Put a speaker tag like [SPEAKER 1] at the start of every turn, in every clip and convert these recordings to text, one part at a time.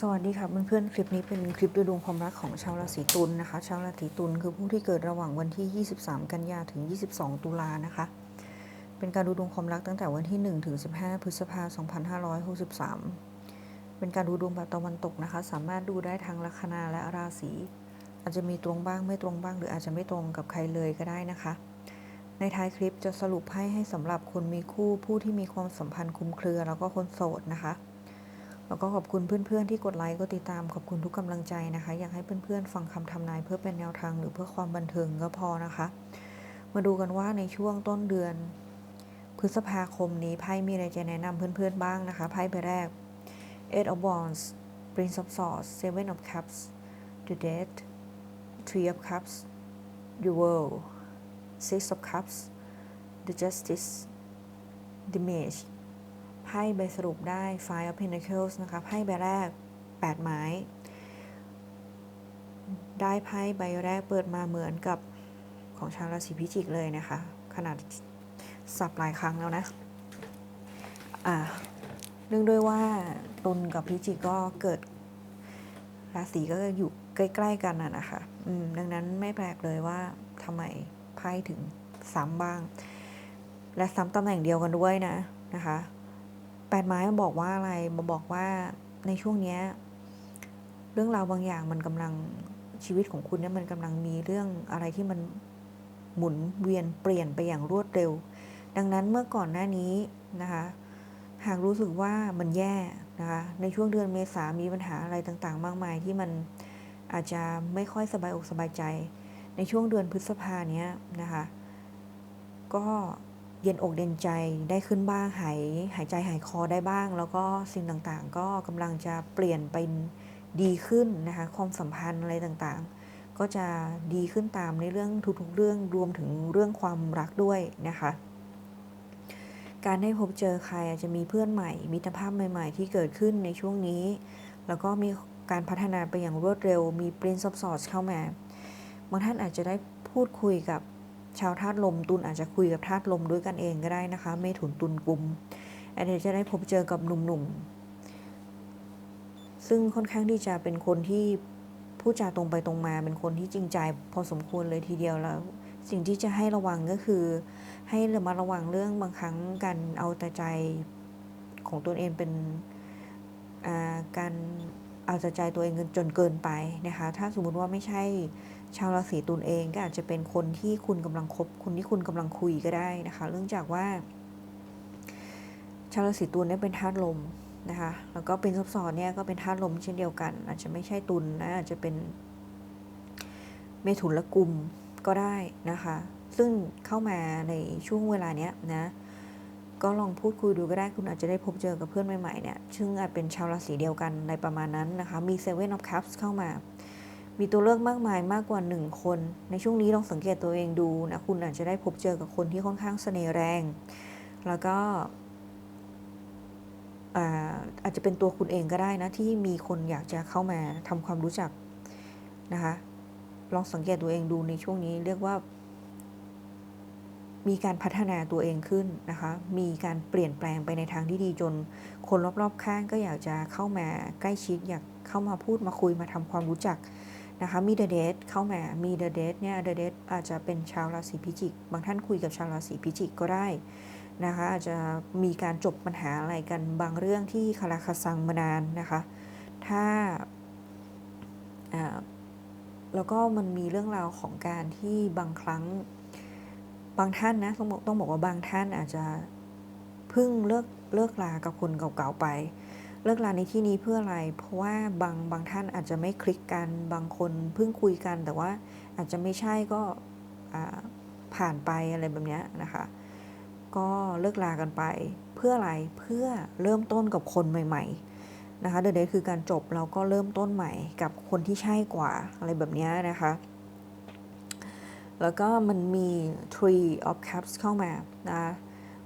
[SPEAKER 1] สวัสดีค่ะเพื่อนๆคลิปนี้เป็นคลิปดูดวงความรักของชาวราศีตุลนะคะ ชาวราศีตุลคือผู้ที่เกิดระหว่างวันที่ 23 กันยาถึง 22 ตุลานะคะ เป็นการดูดวงความรักตั้งแต่วันที่ 1 ถึง 15 พฤษภาคม 2563 เป็นการดูดวงแบบตะวันตกนะคะ สามารถดูได้ทางลัคนาและราศี อาจจะมีตรงบ้างไม่ตรงบ้าง หรืออาจจะไม่ตรงกับใครเลยก็ได้นะคะ ในท้ายคลิปจะสรุปให้ให้สำหรับคนมีคู่ผู้ที่มีความสัมพันธ์คลุมเครือแล้วก็คนโสดนะคะ แล้วก็ขอบคุณเพื่อนๆที่กดไลค์กดติดตามขอบคุณทุกกำลังใจนะคะ อยากให้เพื่อนๆฟังคำทำนายเพื่อเป็นแนวทางหรือเพื่อความบันเทิงก็พอนะคะ มาดูกันว่าในช่วงต้นเดือน พฤษภาคมนี้ไพ่มีอะไรจะแนะนำเพื่อนๆบ้างนะคะไพ่ใบแรก Eight of Wands Prince of Swords Seven of Cups The Dead Three of Cups The World Six of Cups The Justice The Mage ไพ่ใบสรุปได้ Five of Pentacles นะคะ ไพ่ใบแรก 8 ไม้ ได้ไพ่ใบแรกเปิดมาเหมือนกับของชาวราศีพิจิกเลยนะคะ ขนาดสับหลายครั้งแล้วนะ อ่าเนื่องด้วยว่าตุลกับพิจิกก็เกิดราศีก็อยู่ใกล้ ๆ กันน่ะนะคะอืมดังนั้นไม่แปลกเลยว่าทำไมไพ่ถึงซ้ำบ้าง และซ้ำตำแหน่งเดียวกันด้วยนะนะคะ แปดไม้มาบอกว่าอะไรมาบอกว่าในช่วงเนี้ยเรื่องราวบางอย่างมันกำลังชีวิตของคุณเนี่ยมันกำลังมีเรื่องอะไรที่มันหมุนเวียนเปลี่ยนไปอย่างรวดเร็ว ดังนั้นเมื่อก่อนหน้านี้นะคะ หากรู้สึกว่ามันแย่นะคะในช่วงเดือนเมษามีปัญหาอะไรต่างๆ มากมายที่มันอาจจะไม่ค่อยสบายอกสบายใจ ในช่วงเดือนพฤษภาเนี้ยนะคะ ก็ เย็นอกเย็นใจได้ขึ้นบ้างหายหายใจหายคอได้บ้าง แล้วก็สิ่งต่างๆ ก็กำลังจะเปลี่ยนเป็นดีขึ้นนะคะความสัมพันธ์อะไรต่างๆ ก็จะดีขึ้นตามในเรื่องทุกๆเรื่องรวมถึงเรื่องความรักด้วยนะคะการได้พบเจอใครอาจจะมีเพื่อนใหม่ มิตรภาพใหม่ ๆ ที่เกิดขึ้นในช่วงนี้ แล้วก็มีการพัฒนาไปอย่างรวดเร็ว มี Prince of Swords เข้ามา บางท่านอาจจะได้พูดคุยกับ ชาวธาตุลมตุลอาจจะคุยกับธาตุลมด้วยกันเองก็ได้นะคะ ไม่ถุนตุลกลุ่มอาจจะได้พบเจอกับหนุ่มๆ ซึ่งค่อนข้างที่จะเป็นคนที่พูดจาตรงไปตรงมาเป็นคนที่จริงใจพอสมควรเลยทีเดียวแล้ว สิ่งที่จะให้ระวังก็คือ ให้ระมัดระวังเรื่องบางครั้งการเอาแต่ใจของตัวเองเป็นการเอาแต่ใจตัวเองจนเกินไปนะคะ ถ้าสมมุติว่าไม่ใช่ ชาวราศีตุลเองก็อาจจะเป็นคนที่คุณกำลังคบคนที่คุณกำลังคุยก็ได้นะคะเนื่องจากว่า ชาวราศีตุลเนี่ยเป็นธาตุลมนะคะแล้วก็เป็นซับซ้อนเนี่ยก็เป็นธาตุลมเช่นเดียวกัน อาจจะไม่ใช่ตุลนะอาจจะเป็นเมถุนและกุมก็ได้นะคะ ซึ่งเข้ามาในช่วงเวลาเนี้ยนะก็ลองพูดคุยดูก็ได้คุณอาจจะได้พบเจอกับเพื่อนใหม่ๆเนี่ยซึ่งอาจเป็นชาวราศีเดียวกันในประมาณนั้นนะคะ มี Seven of Cups เข้ามา มีตัวเลือกมากมายมากกว่า 1 คน ในช่วงนี้ลองสังเกตตัวเองดูนะ คุณอาจจะได้พบเจอกับคนที่ค่อนข้างเสน่ห์แรง แล้วก็อาอาจจะเป็นตัวคุณเองก็ได้นะ ที่มีคนอยากจะเข้ามาทำความรู้จักนะคะ ลองสังเกตตัวเองดูในช่วงนี้เรียกว่า มีการพัฒนาตัวเองขึ้นนะคะ มีการเปลี่ยนแปลงไปในทางที่ดีจน คนรอบๆข้างก็อยากจะเข้ามาใกล้ชิดอยากเข้ามาพูดมาคุยมาทำความรู้จัก นะคะมีเดอะเดทเข้ามา มีเดอะเดทเนี่ยเดอะเดทอาจจะเป็นชาวราศีพิจิก บางท่านคุยกับชาวราศีพิจิกก็ได้นะคะอาจจะมีการจบปัญหาอะไรกันบางเรื่องที่คาราคาซังมานานนะคะ ถ้าแล้วก็มันมีเรื่องราวของการที่บางครั้งบางท่านนะต้องบอกต้องบอกว่าบางท่านอาจจะเพิ่งเลิกเลิกลากับคนเก่าๆไป เลิกลาในที่นี้เพื่ออะไร เพราะว่าบางบางท่านอาจจะไม่คลิกกัน บางคนเพิ่งคุยกัน แต่ว่าอาจจะไม่ใช่ก็ผ่านไปอะไรแบบนี้นะคะ ก็เลิกลากันไป เพื่ออะไร เพื่อเริ่มต้นกับคนใหม่ ๆ นะคะ เด e เดคือการจบเราก็เริ่มต้นใหม่กับคนที่ใช่กว่าอะไรแบบนี้นะคะ แล้วก็มันมี Tree of Cups เข้ามานะ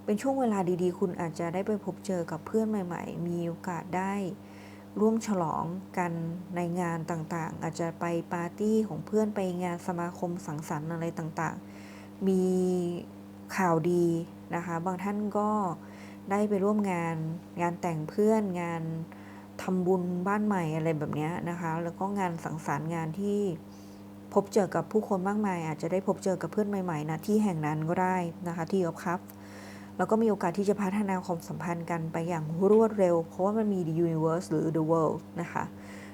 [SPEAKER 1] เป็นช่วงเวลาดีๆ คุณอาจจะได้ไปพบเจอกับเพื่อนใหม่ ๆ มีโอกาสได้ร่วมฉลองกันในงานต่างๆ อาจจะไปปาร์ตี้ของเพื่อนไปงานสมาคมสังสรรค์อะไรต่างๆ มีข่าวดีนะคะ บางท่านก็ได้ไปร่วมงานงานแต่งเพื่อนงานทำบุญบ้านใหม่อะไรแบบนี้นะคะ แล้วก็งานสังสรรค์งานที่พบเจอกับผู้คนมากมาย อาจจะได้พบเจอกับเพื่อนใหม่ๆนะที่แห่งนั้นก็ได้นะคะที่ยบครับ แล้วก็มีโอกาสที่จะพัฒนาความสัมพันธ์กันไปอย่างรวดเร็ว เพราะว่ามันมี the universe หรือ the world นะคะ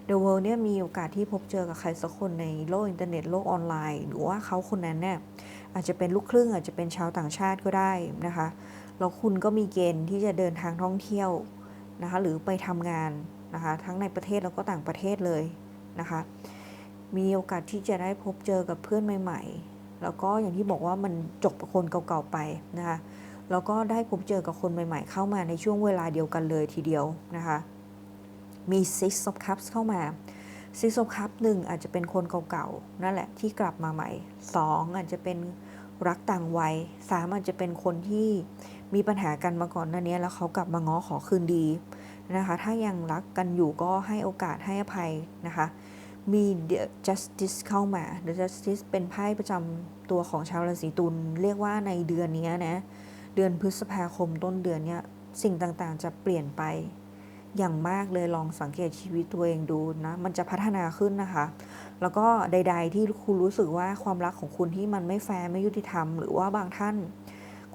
[SPEAKER 1] the world เนี่ยมีโอกาสที่พบเจอกับใครสักคนในโลกอินเทอร์เน็ตโลกออนไลน์ หรือว่าเขาคนนั้นเนี่ยอาจจะเป็นลูกครึ่งอาจจะเป็นชาวต่างชาติก็ได้นะคะแล้วคุณก็มีเกณฑ์ที่จะเดินทางท่องเที่ยวนะคะหรือไปทำงานนะคะทั้งในประเทศแล้วก็ต่างประเทศเลยนะคะมีโอกาสที่จะได้พบเจอกับเพื่อนใหม่ ๆ แล้วก็อย่างที่บอกว่ามันจบกับคนเก่าๆไปนะคะ แล้วก็ได้พบเจอกับคนใหม่ ๆ เข้ามาในช่วงเวลาเดียวกันเลยทีเดียวนะคะมี Six of Cups เข้ามา Six of Cups หนึ่งอาจจะเป็นคนเก่าๆ นั่นแหละที่กลับมาใหม่สองอาจจะเป็นรักต่างวัยสามอาจจะเป็นคนที่มีปัญหากันมาก่อนหน้านี้ แล้วเขากลับมาง้อขอคืนดีนะคะ ถ้ายังรักกันอยู่ก็ให้โอกาสให้อภัยนะคะ มี The Justice เข้ามา The Justice เป็นไพ่ประจำตัวของชาวราศีตุล เรียกว่าในเดือนนี้นะ เดือนพฤษภาคมต้นเดือนเนี้ยสิ่งต่างๆ จะเปลี่ยนไป อย่างมากเลยลองสังเกตชีวิตตัวเองดูนะ มันจะพัฒนาขึ้นนะคะ แล้วก็ใด ๆ ที่คุณรู้สึกว่าความรักของคุณที่มันไม่แฟร์ไม่ยุติธรรม หรือว่าบางท่าน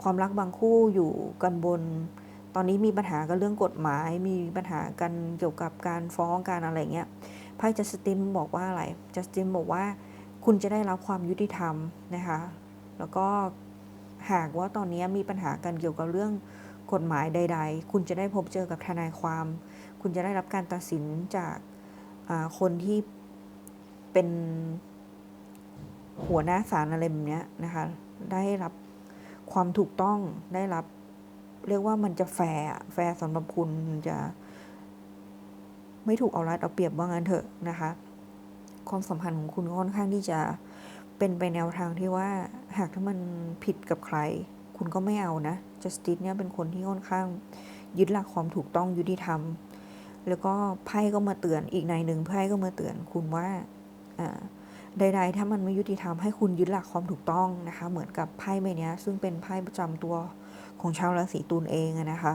[SPEAKER 1] ความรักบางคู่อยู่กันบน ตอนนี้มีปัญหากันเรื่องกฎหมาย มีปัญหากันเกี่ยวกับการฟ้องการอะไรเงี้ยไพ่จัสตินบอกว่าอะไรจัสตินบอกว่า คุณจะได้รับความยุติธรรมนะคะ แล้วก็ หากว่าตอนนี้มีปัญหากันเกี่ยวกับเรื่องกฎหมายใด ๆ คุณจะได้พบเจอกับทนายความ คุณจะได้รับการตัดสินจากคนที่เป็นหัวหน้าศาลอะไรแบบนี้นะคะ ได้รับความถูกต้องได้รับ เรียกว่ามันจะแฟร์แฟร์สำหรับคุณมันจะ ไม่ถูกเอารัดเอาเปรียบว่างั้นเถอะนะคะ ความสัมพันธ์ของคุณค่อนข้างที่จะเป็นไปแนวทางที่ว่า หากถ้ามันผิดกับใคร คุณก็ไม่เอานะ justice เนี่ยเป็นคนที่ค่อนข้างยึดหลักความถูกต้องยุติธรรม แล้วก็ไพ่ก็มาเตือนอีกในหนึ่งไพ่ก็มาเตือนคุณว่าใดๆ ถ้ามันไม่ยุติธรรมให้คุณยึดหลักความถูกต้องนะคะ เหมือนกับไพ่ใบนี้ซึ่งเป็นไพ่ประจำตัวของชาวราศีตุลเองนะคะ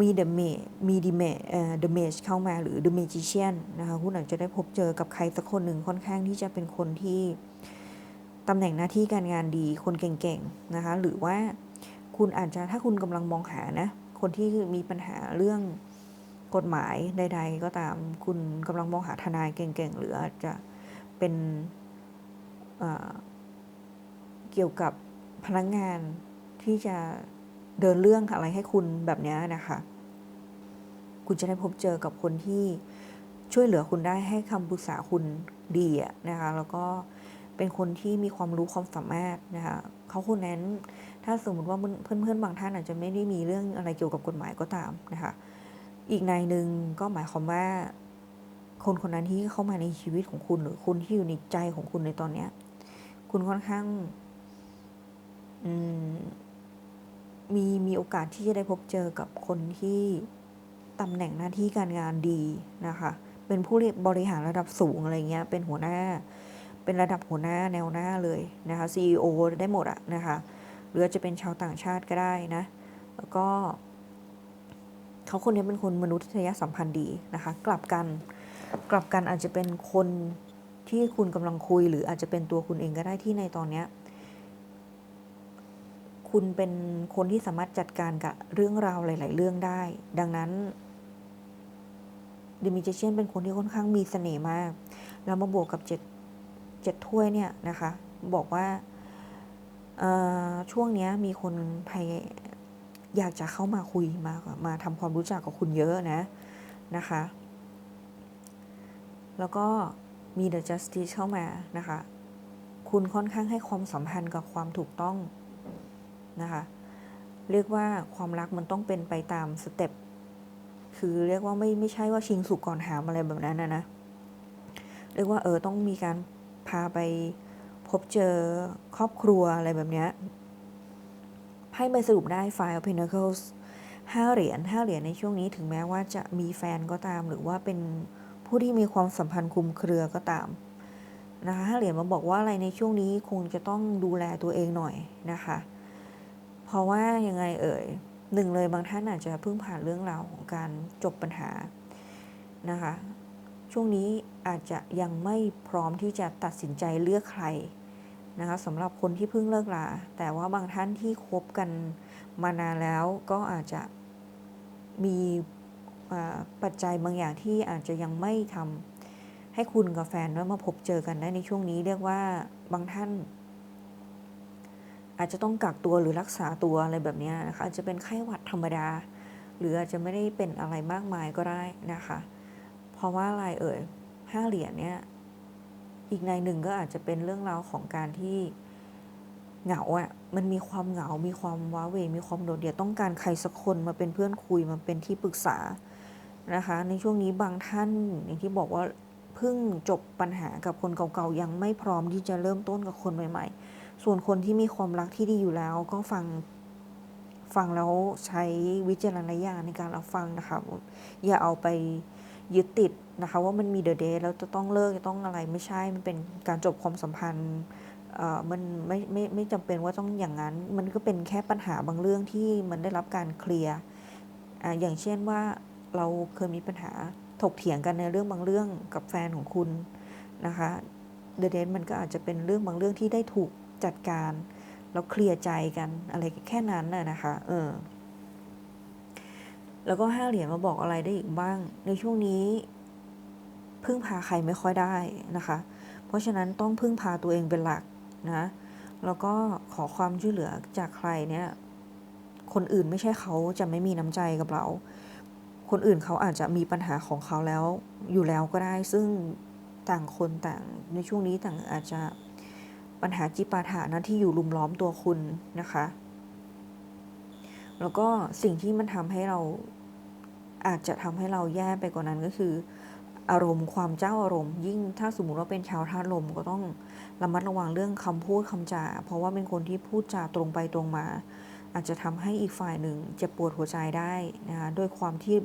[SPEAKER 1] มีเดเมมีดิเมเอ่อเดเมจเข้ามาหรือเดเมจิเชียนนะคะคุณอาจจะได้พบเจอกับใครสักคนหนึ่งค่อนข้างที่จะเป็นคนที่ ตำแหน่งหน้าที่การงานดีคนเก่งๆนะคะ หรือว่าคุณอาจจะถ้าคุณกำลังมองหานะ คนที่มีปัญหาเรื่องกฎหมายใด ๆ ก็ตามคุณกำลังมองหาทนายเก่งๆ หรืออาจจะเป็นเกี่ยวกับพนักงงานที่จะเดินเรื่องอะไรให้คุณแบบนี้นะคะ คุณจะได้พบเจอกับคนที่ช่วยเหลือคุณได้ให้คำปรึกษาคุณดีอะนะคะ แล้วก็ เป็นคนที่มีความรู้ความสามารถนะคะเขาคนนั้นถ้าสมมติว่าเพื่อนๆบางท่านอาจจะไม่ได้มีเรื่องอะไรเกี่ยวกับกฎหมายก็ตามนะคะอีกในหนึ่งก็หมายความว่า คนคนนั้นที่เข้ามาในชีวิตของคุณหรือคุณที่อยู่ในใจของคุณในตอนเนี้ย คุณค่อนข้างมีมีโอกาสที่จะได้พบเจอกับคนที่ตำแหน่งหน้าที่การงานดีนะคะ เป็นผู้บริหารระดับสูงอะไรเงี้ย เป็นหัวหน้า เป็นระดับหัวหน้าแนวหน้าเลยนะคะ CEO ได้หมดอะนะคะหรือจะเป็นชาวต่างชาติก็ได้นะ แล้วก็เขาคนนี้เป็นคนมนุษยสัมพันธ์ดีนะคะ กลับกัน กลับกันอาจจะเป็นคนที่คุณกำลังคุย หรืออาจจะเป็นตัวคุณเองก็ได้ที่ในตอนเนี้ยคุณเป็นคนที่สามารถจัดการกับเรื่องราวหลาย ๆ เรื่องได้ ดังนั้นดิมิเจเชียนเป็นคนที่ค่อนข้างมีเสน่ห์มาก แล้วมาบวกกับเจ็ด เจ็ดถ้วยเนี่ยนะคะ บอกว่าช่วงนี้มีคนพยอยากจะเข้ามาคุยมามาทำความรู้จักกับคุณเยอะนะนะคะ แล้วก็มี The Justice เข้ามานะคะ คุณค่อนข้างให้ความสัมพันธ์กับความถูกต้องนะคะ เรียกว่าความรักมันต้องเป็นไปตามสเต็ป คือเรียกว่าไม่ไม่ใช่ว่าชิงสุกก่อนหามอะไรแบบนั้นนะนะ เรียกว่าเออต้องมีการ พาไปพบเจอครอบครัวอะไรแบบนี้ให้ไปสรุปได้ Five Pentacles ห้าเหรียญห้าเหรียญในช่วงนี้ถึงแม้ว่าจะมีแฟนก็ตาม หรือว่าเป็นผู้ที่มีความสัมพันธ์คุมเครือก็ตามนะคะห้าเหรียญมาบอกว่าอะไรในช่วงนี้คงจะต้องดูแลตัวเองหน่อยนะคะ เพราะว่ายังไงเอ่ยหนึ่งเลยบางท่านอาจจะเพิ่งผ่านเรื่องราวของการจบปัญหานะคะ ช่วงนี้อาจจะยังไม่พร้อมที่จะตัดสินใจเลือกใครนะคะสำหรับคนที่เพิ่งเลิกลา แต่ว่าบางท่านที่คบกันมานานแล้วก็อาจจะมีปัจจัยบางอย่างที่อาจจะยังไม่ทำให้คุณกับแฟนได้มาพบเจอกันได้ในช่วงนี้เรียกว่าบางท่าน อาจจะต้องกักตัวหรือรักษาตัวอะไรแบบนี้นะคะอาจจะเป็นไข้หวัดธรรมดา หรืออาจจะไม่ได้เป็นอะไรมากมายก็ได้นะคะ เพราะว่าอะไรเอ่ยห้าเหรียญเนี่ยอีกในหนึ่งก็อาจจะเป็นเรื่องราวของการที่เหงาอะ่ะมันมีความเหงา มีความว้าเหวมีความโดดเดี่ยวต้องการใครสักคนมาเป็นเพื่อนคุยมาเป็นที่ปรึกษานะคะ ในช่วงนี้บางท่านอย่างที่บอกว่าเพิ่งจบปัญหากับคนเก่าๆยังไม่พร้อมที่จะเริ่มต้นกับคนใหม่ ๆ ส่วนคนที่มีความรักที่ดีอยู่แล้ว ก็ฟังฟังแล้วใช้วิจารณญาณในการรับฟังนะคะอย่าเอาไป ยึดติดนะคะว่ามันมีเดอะเดย์แล้วจะต้องเลิกจะต้องอะไรไม่ใช่มันเป็นการจบความสัมพันธ์เอ่อมันไม่ไม่ไม่จำเป็นว่าต้องอย่างนั้น มันก็เป็นแค่ปัญหาบางเรื่องที่มันได้รับการเคลียร์อ่าอย่างเช่นว่าเราเคยมีปัญหาถกเถียงกันในเรื่องบางเรื่องกับแฟนของคุณนะคะเดอะเดย์มันก็อาจจะเป็นเรื่องบางเรื่องที่ได้ถูกจัดการ แล้วเคลียร์ใจกันอะไรแค่นั้นน่ะนะคะ เออ แล้วก็ห้าเหรียญมาบอกอะไรได้อีกบ้าง ในช่วงนี้ พึ่งพาใครไม่ค่อยได้นะคะ เพราะฉะนั้นต้องพึ่งพาตัวเองเป็นหลักนะแล้วก็ขอความช่วยเหลือจากใครเนี่ย คนอื่นไม่ใช่เขาจะไม่มีน้ำใจกับเรา คนอื่นเขาอาจจะมีปัญหาของเขาแล้ว อยู่แล้วก็ได้ ซึ่งต่างคนต่างในช่วงนี้ต่างอาจจะปัญหาจิปาถานะที่อยู่ลุมล้อมตัวคุณนะคะ แล้วก็สิ่งที่มันทำให้เราอาจจะทำให้เราแย่ไปกว่านั้นก็คือ อารมณ์ความเจ้าอารมณ์ ยิ่งถ้าสมมติว่าเป็นชาวธาตุลมก็ต้องระมัดระวังเรื่องคำพูดคำจา เพราะว่าเป็นคนที่พูดจาตรงไปตรงมา อาจจะทำให้อีกฝ่ายหนึ่งเจ็บปวดหัวใจได้นะคะด้วยความที่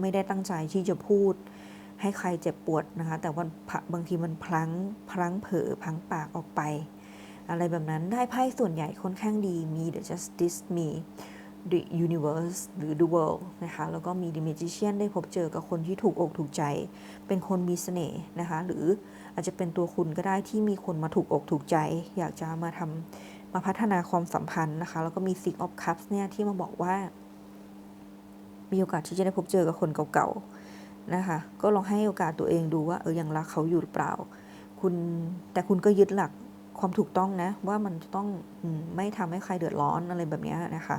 [SPEAKER 1] ไม่ได้ตั้งใจที่จะพูดให้ใครเจ็บปวดนะคะ แต่ว่าบางทีมันพลั้งพลั้งเผลอพลั้งปากออกไป อะไรแบบนั้นได้ไพ่ส่วนใหญ่ค่อนข้างดีมี the justice มี the universe หรือ the world นะคะ แล้วก็มี the magician ได้พบเจอกับคนที่ถูกอกถูกใจ เป็นคนมีเสน่ห์นะคะ หรืออาจจะเป็นตัวคุณก็ได้ที่มีคนมาถูกอกถูกใจ อยากจะมาทำมาพัฒนาความสัมพันธ์นะคะ แล้วก็มี six of cups เนี่ยที่มาบอกว่า มีโอกาสที่จะได้พบเจอกับคนเก่าๆนะคะ ก็ลองให้โอกาสตัวเองดูว่าเออยังรักเขาอยู่หรือเปล่า คุณแต่คุณก็ยึดหลักความถูกต้องนะว่ามันจะต้องไม่ทำให้ใครเดือดร้อนอะไรแบบนี้นะคะ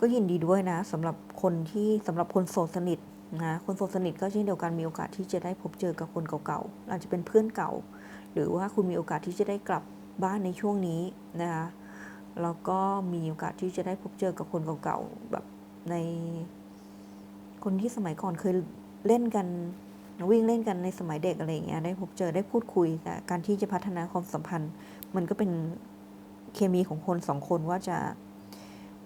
[SPEAKER 1] ก็ยินดีด้วยนะสำหรับคนที่สำหรับคนโสดสนิทนะคนโสดสนิทก็เช่นเดียวกันมีโอกาสที่จะได้พบเจอกับคนเก่าๆอาจจะเป็นเพื่อนเก่า หรือว่าคุณมีโอกาสที่จะได้กลับบ้านในช่วงนี้นะคะแล้วก็มีโอกาสที่จะได้พบเจอกับคนเก่าๆแบบใน คนที่สมัยก่อนเคยเล่นกันวิ่งเล่นกันในสมัยเด็กอะไรอย่างเงี้ยได้พบเจอได้พูดคุยแต่การที่จะพัฒนาความสัมพันธ์ มันก็เป็นเคมีของคนสองคนว่าจะ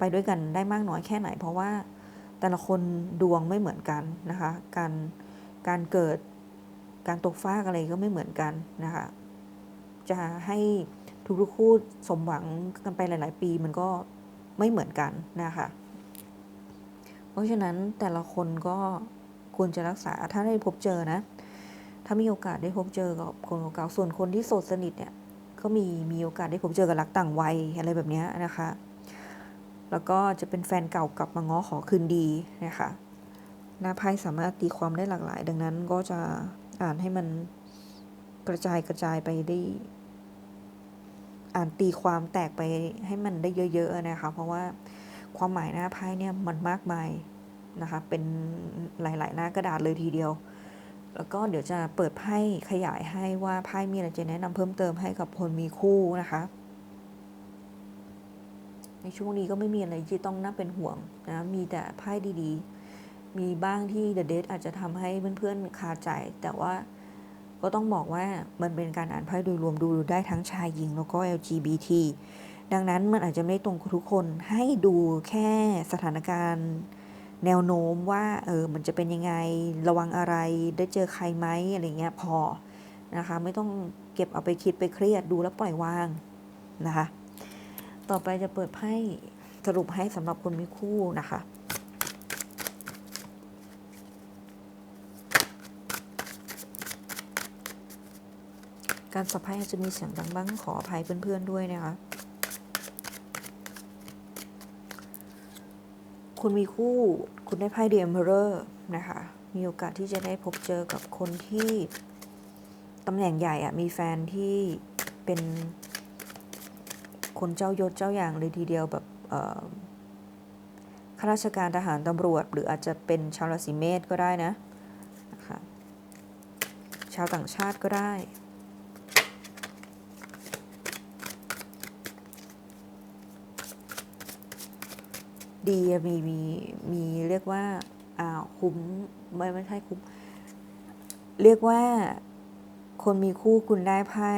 [SPEAKER 1] ไปด้วยกันได้มากน้อยแค่ไหน เพราะว่าแต่ละคนดวงไม่เหมือนกันนะคะ การการเกิดการตกฟ้ากอะไรก็ไม่เหมือนกันนะคะ จะให้ทุกๆคู่สมหวังกันไปหลาย ๆ ปีมันก็ไม่เหมือนกันนะคะ เพราะฉะนั้นแต่ละคนก็ควรจะรักษาถ้าได้พบเจอนะ ถ้ามีโอกาสได้พบเจอกับคนเก่าส่วนคนที่โสดสนิทเนี่ยก็มีมีโอกาสได้พบเจอกับรักต่างวัยอะไรแบบนี้นะคะ แล้วก็จะเป็นแฟนเก่ากลับมาง้อขอคืนดีนะคะหน้าไพ่สามารถตีความได้หลากหลาย ดังนั้นก็จะอ่านให้มันกระจายกระจายไปได้ อ่านตีความแตกไปให้มันได้เยอะๆนะคะ เพราะว่าความหมายหน้าไพ่เนี่ยมันมากมายนะคะ เป็นหลาย ๆ หน้ากระดาษเลยทีเดียว แล้วก็เดี๋ยวจะเปิดไพ่ขยายให้ว่าไพ่มีอะไรจะแนะนำเพิ่มเติมให้กับคนมีคู่นะคะ ในช่วงนี้ก็ไม่มีอะไรที่ต้องน่าเป็นห่วงนะ มีแต่ไพ่ดีๆ มีบ้างที่ The Date อาจจะทำให้เพื่อนๆคาใจ แต่ว่าก็ต้องบอกว่ามันเป็นการอ่านไพ่โดยรวมดูได้ทั้งชายหญิงแล้วก็ LGBT ดังนั้นมันอาจจะไม่ตรงทุกคนให้ดูแค่สถานการณ์แนวโน้มว่าเออมันจะเป็นยังไงระวังอะไรได้เจอใครไหมอะไรเงี้ยพอนะคะ ไม่ต้องเก็บเอาไปคิดไปเครียดดูแล้วปล่อยวางนะคะ ต่อไปจะเปิดไพ่สรุปให้สำหรับคนมีคู่นะคะการสับไพ่อาจจะมีเสียงดังบ้างขออภัยเพื่อนๆด้วยนะคะ คุณมีคู่คุณได้ไพ่ The Emperor นะคะ มีโอกาสที่จะได้พบเจอกับคนที่ตำแหน่งใหญ่อะมีแฟนที่เป็น คนเจ้ายศเจ้าอย่างเลยทีเดียวแบบข้าราชการทหารตำรวจ หรืออาจจะเป็นชาวราศีเมษก็ได้นะนะคะชาวต่างชาติก็ได้ดีมีมีมีเรียกว่าอ่าคุ้มไม่ไม่ใช่คุ้ม เรียกว่าคนมีคู่คุณได้ไพ่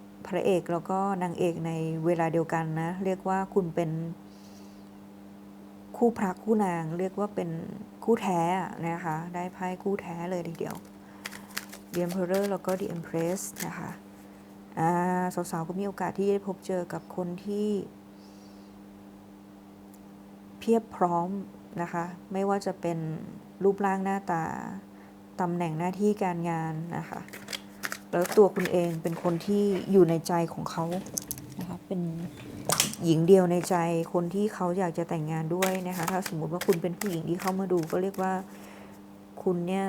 [SPEAKER 1] พ ระเอกแล้วก็นางเอกในเวลาเดียวกันนะ เรียกว่าคุณเป็น คู่พระคู่นาง เรียกว่าเป็นคู่แท้นะคะ ได้ไพ่คู่แท้เลยทีเดียว The Emperor แล้วก็ The Empress นะคะสาวๆก็มีโอกาสที่ได้พบเจอกับคนที่ เพียบพร้อมนะคะ ไม่ว่าจะเป็นรูปร่างหน้าตาตำแหน่งหน้าที่การงานนะคะ แล้วตัวคุณเองเป็นคนที่อยู่ในใจของเขานะคะเป็นหญิงเดียวในใจคนที่เขาอยากจะแต่งงานด้วยนะคะถ้าสมมุติว่าคุณเป็นผู้หญิงที่เข้ามาดูก็เรียกว่าคุณเนี่ย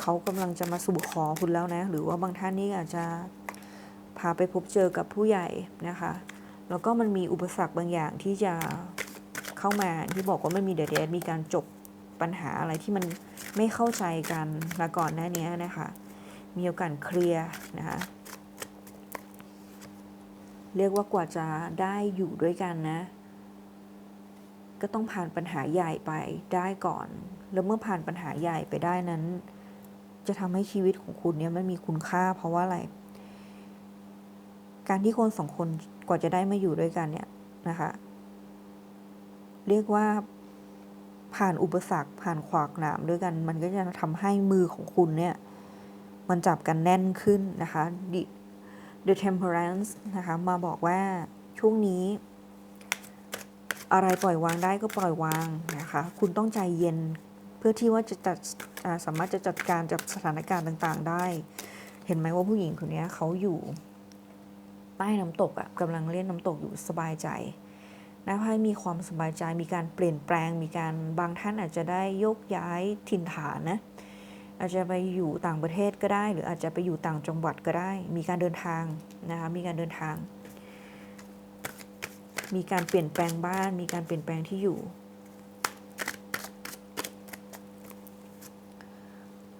[SPEAKER 1] เขากำลังจะมาสู่ขอคุณแล้วนะ หรือว่าบางท่านนี่อาจจะพาไปพบเจอกับผู้ใหญ่นะคะ แล้วก็มันมีอุปสรรคบางอย่างที่จะเข้ามาที่บอกว่าไม่มีเดทมีการจบปัญหาอะไรที่มันไม่เข้าใจกันมาก่อนหน้านี้นะคะ มีโอกาสเคลียร์นะคะเรียกว่ากว่าจะได้อยู่ด้วยกันนะ ก็ต้องผ่านปัญหาใหญ่ไปได้ก่อน แล้วเมื่อผ่านปัญหาใหญ่ไปได้นั้น จะทำให้ชีวิตของคุณเนี่ยมันมีคุณค่า เพราะว่าอะไร การที่คนสองคนกว่าจะได้มาอยู่ด้วยกันเนี่ยนะคะ เรียกว่าผ่านอุปสรรคผ่านขวากหนามด้วยกัน มันก็จะทำให้มือของคุณเนี่ย มันจับกันแน่นขึ้นนะคะ The, The Temperance นะคะมาบอกว่าช่วงนี้ อะไรปล่อยวางได้ก็ปล่อยวางนะคะ คุณต้องใจเย็นเพื่อที่ว่าจะจัดสามารถจะจัดการกับสถานการณ์ต่างๆ ได้ เห็นไหมว่าผู้หญิงคนนี้เขาอยู่ใต้น้ำตกอะ่ะกำลังเล่นน้ำตกอยู่สบายใจนะให้มีความสบายใจมีการเปลี่ยนแปลง มีการบางท่านอาจจะได้ยกย้ายถิ่นฐานนะ อาจจะไปอยู่ต่างประเทศก็ได้ หรืออาจจะไปอยู่ต่างจังหวัดก็ได้ มีการเดินทางนะคะมีการเดินทาง มีการเปลี่ยนแปลงบ้าน มีการเปลี่ยนแปลงที่อยู่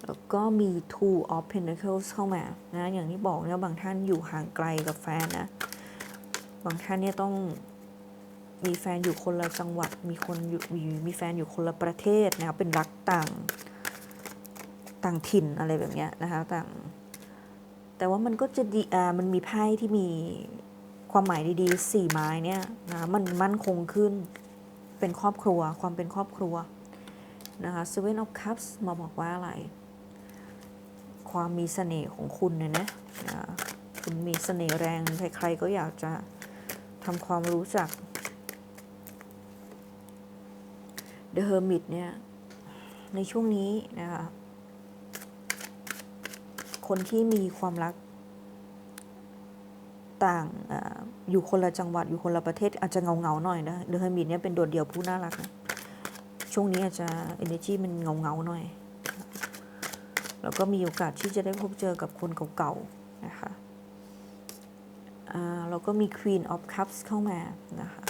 [SPEAKER 1] แล้วก็มี two of pentacles เข้ามานะอย่างที่บอกเนี่ยบางท่านอยู่ห่างไกลกับแฟนนะ บางท่านเนี่ยต้องมีแฟนอยู่คนละจังหวัด มีคนอยู่มีมีแฟนอยู่คนละประเทศนะเป็นรักต่าง ต่างถิ่นอะไรแบบเนี้ยนะคะต่างแต่ว่ามันก็จะดีอ่ามันมีไพ่ที่มีความหมายดีๆสี่ไม้เนี่ยนะมันมั่นคงขึ้นเป็นครอบครัว ความเป็นครอบครัวนะคะ Seven of Cups มาบอกว่าอะไร ความมีเสน่ห์ของคุณเนี่ยนะนะคุณมีเสน่ห์แรง ใครๆก็อยากจะทำความรู้จัก The Hermit เนี่ยในช่วงนี้นะคะ คนที่มีความรักต่างออยู่คนละจังหวัดอยู่คนละประเทศอาจจะเงาเงาๆหน่อยนะ The Hermit เนี่ยเป็นโดดเดี่ยวผู้น่ารักนะช่วงนี้อาจจะ energy มันเงาเงาๆหน่อย แล้วก็มีโอกาสที่จะได้พบเจอกับคนเก่าๆนะคะแล้วก็มี Queen of Cups เข้ามานะคะ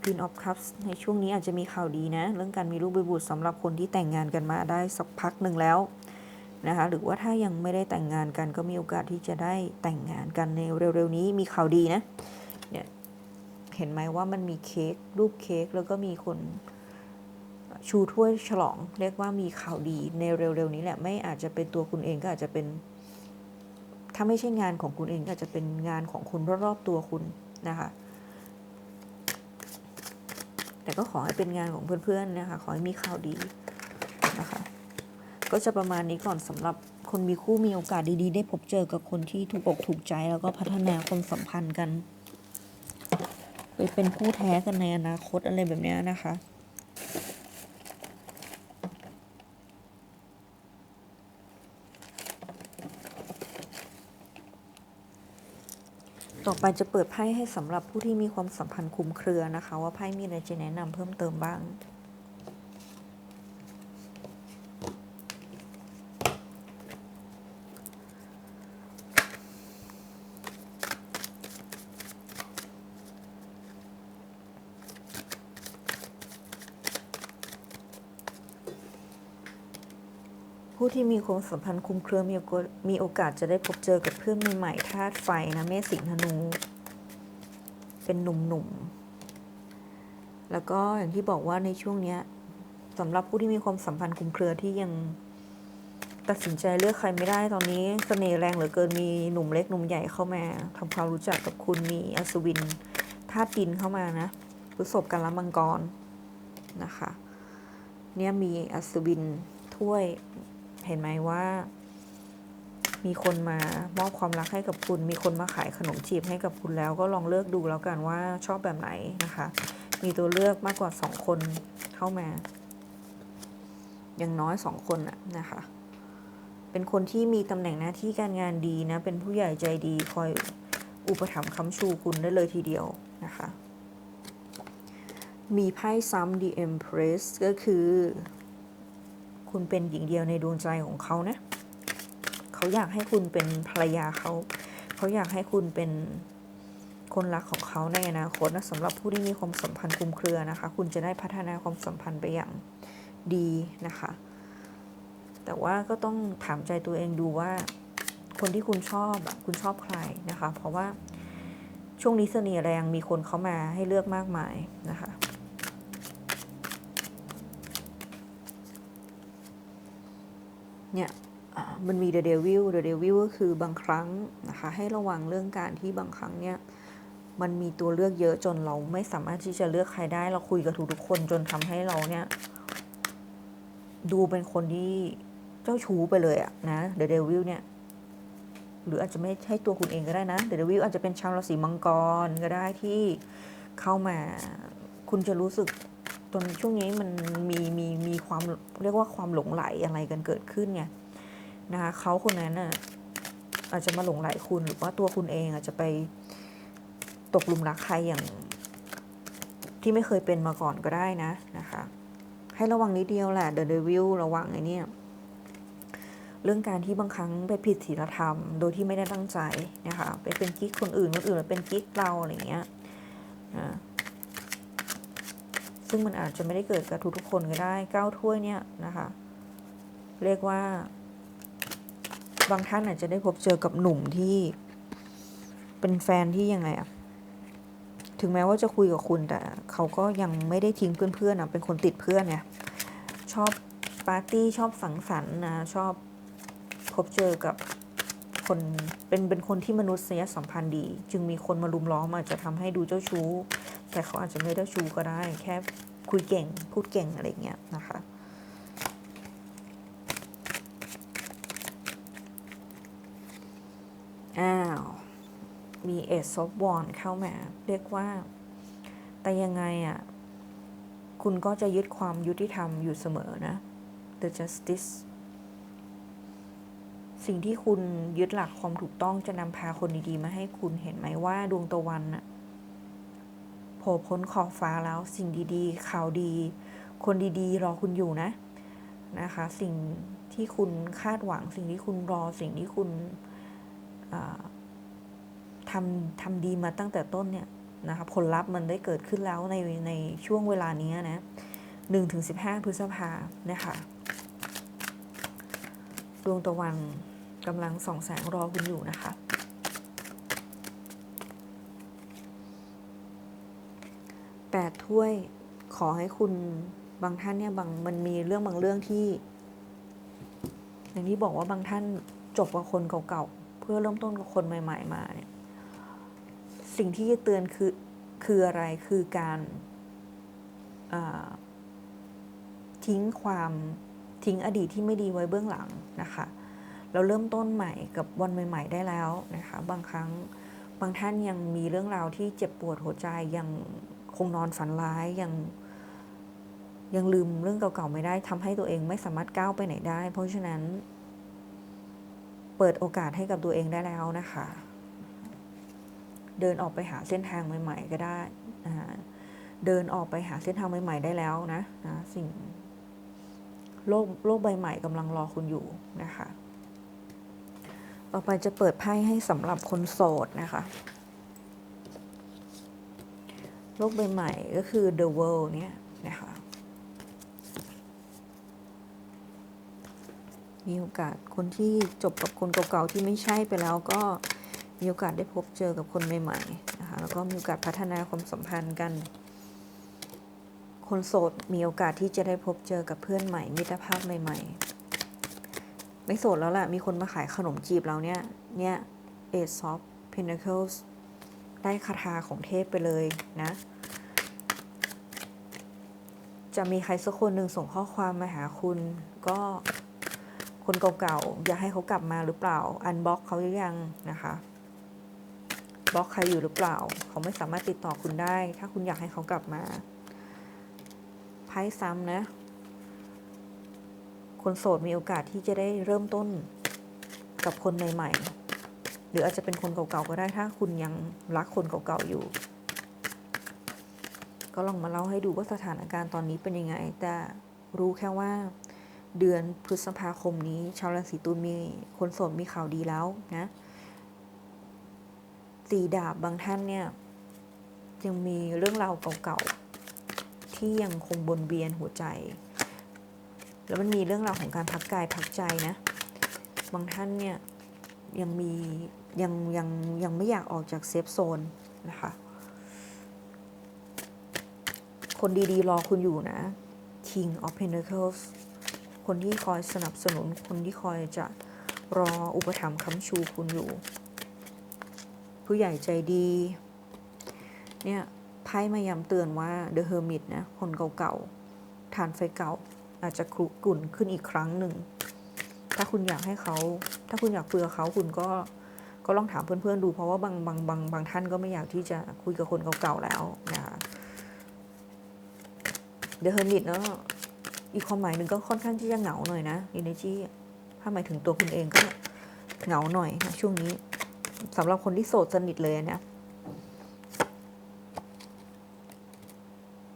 [SPEAKER 1] Queen of Cups ในช่วงนี้อาจจะมีข่าวดีนะ เรื่องการมีลูกบุตรสำหรับคนที่แต่งงานกันมาได้สักพักหนึ่งแล้ว นะคะหรือว่าถ้ายังไม่ได้แต่งงานกันก็มีโอกาสที่จะได้แต่งงานกันในเร็วๆนี้มีข่าวดีนะเนี่ยเห็นไหมว่ามันมีเค้กรูปเค้กแล้วก็มีคนชูถ้วยฉลอง เรียกว่ามีข่าวดีในเร็วๆนี้แหละไม่อาจจะเป็นตัวคุณเองก็อาจจะเป็น ถ้าไม่ใช่งานของคุณเองก็อาจจะเป็นงานของคุณรอบๆตัวคุณนะคะแต่ก็ขอให้เป็นงานของเพื่อนๆนะคะขอให้มีข่าวดี ก็จะประมาณนี้ก่อนสำหรับคนมีคู่มีโอกาสดีๆ ได้พบเจอกับคนที่ถูกอกถูกใจแล้วก็พัฒนาความสัมพันธ์กัน ไปเป็นคู่แท้กันในอนาคตอะไรแบบนี้นะคะต่อไปจะเปิดไพ่ให้สำหรับผู้ที่มีความสัมพันธ์คลุมเครือนะคะ ว่าไพ่มีอะไรจะแนะนำเพิ่มเติมบ้าง ผู้ที่มีความสัมพันธ์คลุมเครือมีโอกาสมีโอกาสจะได้พบเจอกับเพื่อนใหม่ๆธาตุไฟนะเมษสิงห์ธนู เป็นหนุ่มๆ แล้วก็อย่างที่บอกว่าในช่วงเนี้ยสำหรับผู้ที่มีความสัมพันธ์คลุมเครือที่ยังตัดสินใจเลือกใครไม่ได้ตอนนี้เสน่ห์แรงเหลือเกินมีหนุ่มเล็กหนุ่มใหญ่เข้ามาทำความรู้จักกับคุณมีอัศวินธาตุดินเข้ามานะประสบการณ์มังกรนะคะ เนี่ยมีอัศวินถ้วย เห็นไหมว่า มีคนมามอบความรักให้กับคุณ มีคนมาขายขนมจีบให้กับคุณแล้ว ก็ลองเลือกดูแล้วกันว่าชอบแบบไหนนะคะ มีตัวเลือกมากกว่าสองคนเข้ามา อย่างน้อยสองคนอะนะคะ เป็นคนที่มีตำแหน่งหน้าที่การงานดีนะ เป็นผู้ใหญ่ใจดีคอยอุปถัมภ์ค้ำชูคุณได้เลยทีเดียวนะคะ มีไพ่ซ้ำ The Empress ก็คือ คุณเป็นหญิงเดียวในดวงใจของเขานะ เขาอยากให้คุณเป็นภรรยาเขา เขาอยากให้คุณเป็นคนรักของเขาในอนาคตนะสำหรับผู้ที่มีความสัมพันธ์คลุมเครือนะคะ คุณจะได้พัฒนาความสัมพันธ์ไปอย่างดีนะคะ แต่ว่าก็ต้องถามใจตัวเองดูว่า คนที่คุณชอบคุณชอบใครนะคะ เพราะว่าช่วงนี้เสน่ห์แรงมีคนเข้ามาให้เลือกมากมายนะคะ เนี่ยมันมี The Devil The Devil ก็คือบางครั้งนะคะให้ระวังเรื่องการที่บางครั้งเนี่ยมันมีตัวเลือกเยอะจนเราไม่สามารถที่จะเลือกใครได้ เราคุยกับทุกๆคนจนทำให้เราเนี่ย ดูเป็นคนที่เจ้าชู้ไปเลยอะนะ The Devil เนี่ยหรืออาจจะไม่ใช่ตัวคุณเองก็ได้นะ The Devil อาจจะเป็นชาวราศีมังกรก็ได้ที่เข้ามา คุณจะรู้สึก ตอนช่วงนี้มันมีมีมีความเรียกว่าความหลงไหลอะไรกันเกิดขึ้นไงนะคะเขาคนนั้นน่ะอาจจะมาหลงไหลคุณหรือว่าตัวคุณเองอาจจะไปตกหลุมรักใครอย่างที่ไม่เคยเป็นมาก่อนก็ได้นะนะคะ ให้ระวังนิดเดียวแหละ The Devil ระวังไอ้นี่เรื่องการที่บางครั้งไปผิดศีลธรรม โดยที่ไม่ได้ตั้งใจนะคะไปเป็นกิ๊กคนอื่นคนอื่นมาเป็นกิ๊กเราอะไรอย่างเงี้ยนะ ซึ่งมันอาจจะไม่ได้เกิดกับทุกๆคนก็ได้เก้าถ้วยเนี่ยนะคะ เรียกว่า บางท่านอาจจะได้พบเจอกับหนุ่มที่ เป็นแฟนที่ยังไงอะถึงแม้ว่าจะคุยกับคุณแต่เขาก็ยังไม่ได้ทิ้งเพื่อนๆอะเป็นคนติดเพื่อนเนี่ยชอบปาร์ตี้ชอบสังสรรค์นะชอบพบเจอกับคนเป็นเป็นคนที่มนุษยสัมพันธ์ดี จึงมีคนมาลุมล้อมอาจจะทำให้ดูเจ้าชู้ แต่เขาอาจจะไม่ได้ชูก็ได้ แค่คุยเก่ง พูดเก่งอะไรเงี้ยนะคะอ้าวมีเอซอฟวอนเข้ามา เรียกว่า แต่ยังไงอะ่ะ คุณก็จะยึดความยุติธรรมอยู่เสมอนะ the justice สิ่งที่คุณยึดหลักความถูกต้องจะนำพาคนดีๆ มาให้คุณเห็นไหมว่าดวงตะวันน่ะ โผล่พ้นขอบฟ้าแล้วสิ่งดีๆ ข่าวดี คนดีๆ รอคุณอยู่นะนะคะ สิ่งที่คุณคาดหวัง สิ่งที่คุณรอสิ่งที่คุณทำทำดีมาตั้งแต่ต้นเนี่ยนะคะผลลัพธ์มันได้เกิดขึ้นแล้วในในช่วงเวลานี้นะหนึ่งถึงสิบห้าพฤษภานะคะดวงตะวันกำลังส่องแสงรอคุณอยู่นะคะ แปดถ้วย ขอให้คุณบางท่านเนี่ยบางมันมีเรื่องบางเรื่องที่ อย่างที่บอกว่าบางท่านจบกับคนเก่าๆเพื่อเริ่มต้นกับคนใหม่ ๆ มาเนี่ยสิ่งที่จะเตือนคือคืออะไรคือการทิ้งความทิ้งอดีตที่ไม่ดีไว้เบื้องหลังนะคะ เราเริ่มต้นใหม่กับวันใหม่ ๆ ได้แล้วนะคะ บางครั้งบางท่านยังมีเรื่องราวที่เจ็บปวดหัวใจยัง คงนอนฝันร้ายยังยังลืมเรื่องเก่าๆไม่ได้ทำให้ตัวเองไม่สามารถก้าวไปไหนได้ เพราะฉะนั้น เปิดโอกาสให้กับตัวเองได้แล้วนะคะ เดินออกไปหาเส้นทางใหม่ ๆ ก็ได้เดินออกไปหาเส้นทางใหม่ ๆ ได้แล้วนะนะสิ่งโลกโลกใบใหม่กำลังรอคุณอยู่นะคะ ต่อไปจะเปิดไพ่ให้สำหรับคนโสดนะคะ โลกใบใหม่ก็คือ the world เนี่ยนะคะมีโอกาสคนที่จบกับคนเก่าๆที่ไม่ใช่ไปแล้วก็มีโอกาสได้พบเจอกับคนใหม่ๆนะคะแล้วก็มีโอกาสพัฒนาความสัมพันธ์กัน คนโสดมีโอกาสที่จะได้พบเจอกับเพื่อนใหม่ มิตรภาพใหม่ๆไม่โสดแล้วแหละมีคนมาขายขนมจีบเราเนี่ยเนี่ย Ace of Pentacles ได้คาถาของเทพไปเลยนะ จะมีใครสักคนหนึ่งส่งข้อความมาหาคุณ ก็คนเก่าๆ อยากให้เขากลับมาหรือเปล่า อันบล็อกเขาหรือยังนะคะบล็อกใครอยู่หรือเปล่า เขาไม่สามารถติดต่อคุณได้ ถ้าคุณอยากให้เขากลับมาไพ่ซ้ำนะ คนโสดมีโอกาสที่จะได้เริ่มต้นกับคนใหม่ๆ หรืออาจจะเป็นคนเก่าๆก็ได้ถ้าคุณยังรักคนเก่าๆอยู่ ก็ลองมาเล่าให้ดูว่าสถานการณ์ตอนนี้เป็นยังไง แต่รู้แค่ว่าเดือนพฤษภาคมนี้ ชาวราศีตุลมีคนโสดมีข่าวดีแล้วนะสีดาบบางท่านเนี่ยยังมีเรื่องราวเก่าๆที่ยังคงบนเวียนหัวใจ แล้วมันมีเรื่องราวของการพักกายพักใจนะ บางท่านเนี่ยยังมี ยังยังยังไม่อยากออกจากเซฟโซนนะคะ คนดีๆ รอคุณอยู่นะ King of Pentacles คนที่คอยสนับสนุน คนที่คอยจะรออุปถัมภ์ค้ำชูคุณอยู่ ผู้ใหญ่ใจดี เนี่ยไพ่มาย้ำเตือนว่า The Hermit นะ คนเก่าๆ ฐานไฟเก่า อาจจะครุกุ่นขึ้นอีกครั้งหนึ่ง ถ้าคุณอยากให้เขา ถ้าคุณอยากคุยกับเขาคุณก็ ก็ลองถามเพื่อนๆดูเพราะว่าบางบางบางบางท่านก็ไม่อยากที่จะคุยกับคนเก่าๆแล้วนะคะ The Hermit เนาะอีกความหมายหนึ่งก็ค่อนข้างที่จะเหงาหน่อยนะ energy ถ้าหมายถึงตัวคุณเองก็เหงาหน่อยนะช่วงนี้สำหรับคนที่โสดสนิทเลยนะ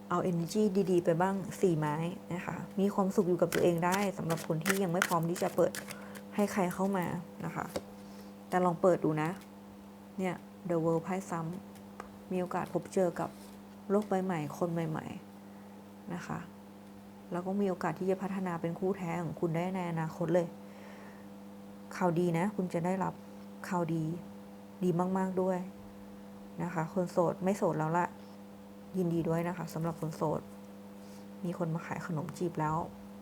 [SPEAKER 1] เอา energy ดีๆ ไปบ้างสี่ไม้นะคะ มีความสุขอยู่กับตัวเองได้สำหรับคนที่ยังไม่พร้อมที่จะเปิดให้ใครเข้ามานะคะ แต่ลองเปิดดูนะ เนี่ย The World ไพ่ซ้ำมีโอกาสพบเจอกับโลกใบใหม่ คนใหม่ ๆ นะคะ แล้วก็มีโอกาสที่จะพัฒนาเป็นคู่แท้ของคุณได้ในอนาคตเลย ข่าวดีนะ คุณจะได้รับข่าวดี ดีมาก ๆ ด้วยนะคะ คนโสดไม่โสดแล้วละยินดีด้วยนะคะสำหรับคนโสด มีคนมาขายขนมจีบแล้ว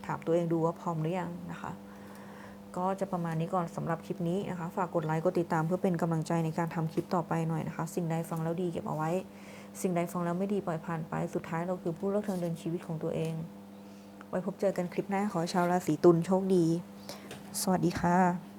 [SPEAKER 1] ถามตัวเองดูว่าพร้อมหรือยังนะคะ ก็จะประมาณนี้ก่อนสำหรับคลิปนี้นะคะ ฝากกดไลค์กดติดตามเพื่อเป็นกำลังใจในการทำคลิปต่อไปหน่อยนะคะ สิ่งใดฟังแล้วดีเก็บเอาไว้ สิ่งใดฟังแล้วไม่ดีปล่อยผ่านไปสุดท้ายเราคือผู้เลือกทางเดินชีวิตของตัวเอง ไว้พบเจอกันคลิปหน้าขอชาวราศีตุลโชคดี สวัสดีค่ะ